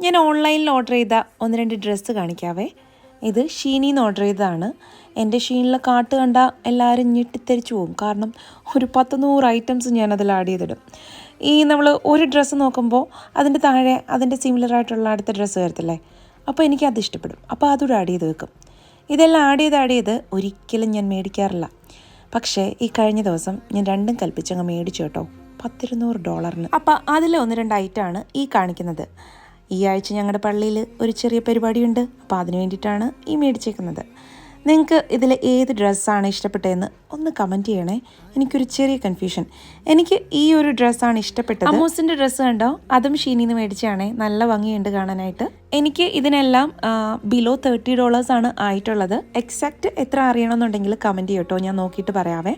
ഞാൻ ഓൺലൈനിൽ ഓർഡർ ചെയ്ത ഒന്ന് രണ്ട് ഡ്രസ്സ് കാണിക്കാവേ. ഇത് ഷീനിന്ന് ഓർഡർ ചെയ്തതാണ്. എന്റെ ഷീനിലെ കാട്ട് കണ്ട എല്ലാവരും ഞെട്ടിത്തെരിച്ചു പോകും കാരണം ഒരു പത്ത് നൂറ് ഐറ്റംസ് അതിൽ ആഡ് ചെയ്തിടും. ഈ നമ്മൾ ഒരു ഡ്രസ്സ് നോക്കുമ്പോൾ അതിന്റെ താഴെ അതിന്റെ സിമിലർ ആയിട്ടുള്ള അടുത്ത ഡ്രസ്സ് വരത്തില്ലേ? അപ്പോൾ എനിക്ക് അത് ഇഷ്ടപ്പെടും. അപ്പോൾ അതുകൂടെ ആഡ് ചെയ്ത് വെക്കും. ഇതെല്ലാം ആഡ് ചെയ്ത് ആഡ് ചെയ്ത് ഒരിക്കലും ഞാൻ മേടിക്കാറില്ല. പക്ഷേ ഈ കഴിഞ്ഞ ദിവസം ഞാൻ രണ്ടും കൽപ്പിച്ചങ്ങ് മേടിച്ചു കേട്ടോ. പത്തിരുന്നൂറ് ഡോളറിന് അപ്പോൾ അതിൽ ഒന്ന് രണ്ട് ഐറ്റമാണ് ഈ കാണിക്കുന്നത്. ഈ ആഴ്ച ഞങ്ങളുടെ പള്ളിയിൽ ഒരു ചെറിയ പരിപാടിയുണ്ട്. അപ്പോൾ അതിന് വേണ്ടിയിട്ടാണ് ഈ മേടിച്ചേക്കുന്നത്. നിങ്ങൾക്ക് ഇതിൽ ഏത് ഡ്രസ്സാണ് ഇഷ്ടപ്പെട്ടതെന്ന് ഒന്ന് കമന്റ് ചെയ്യണേ. എനിക്കൊരു ചെറിയ കൺഫ്യൂഷൻ എനിക്ക് ഈ ഒരു ഡ്രസ്സാണ് ഇഷ്ടപ്പെട്ടത്. അമ്മൂസിന്റെ ഡ്രസ്സ് കണ്ടോ? അതും ഷീനിന്ന് മേടിച്ചാണേ നല്ല ഭംഗിയുണ്ട് കാണാനായിട്ട്. എനിക്ക് ഇതിനെല്ലാം ബിലോ തേർട്ടി ഡോളേഴ്സ് ആണ് ആയിട്ടുള്ളത്. എക്സാക്റ്റ് എത്ര അറിയണമെന്നുണ്ടെങ്കിൽ കമന്റ് ചെയ്യട്ടോ. ഞാൻ നോക്കിയിട്ട് പറയാവേ.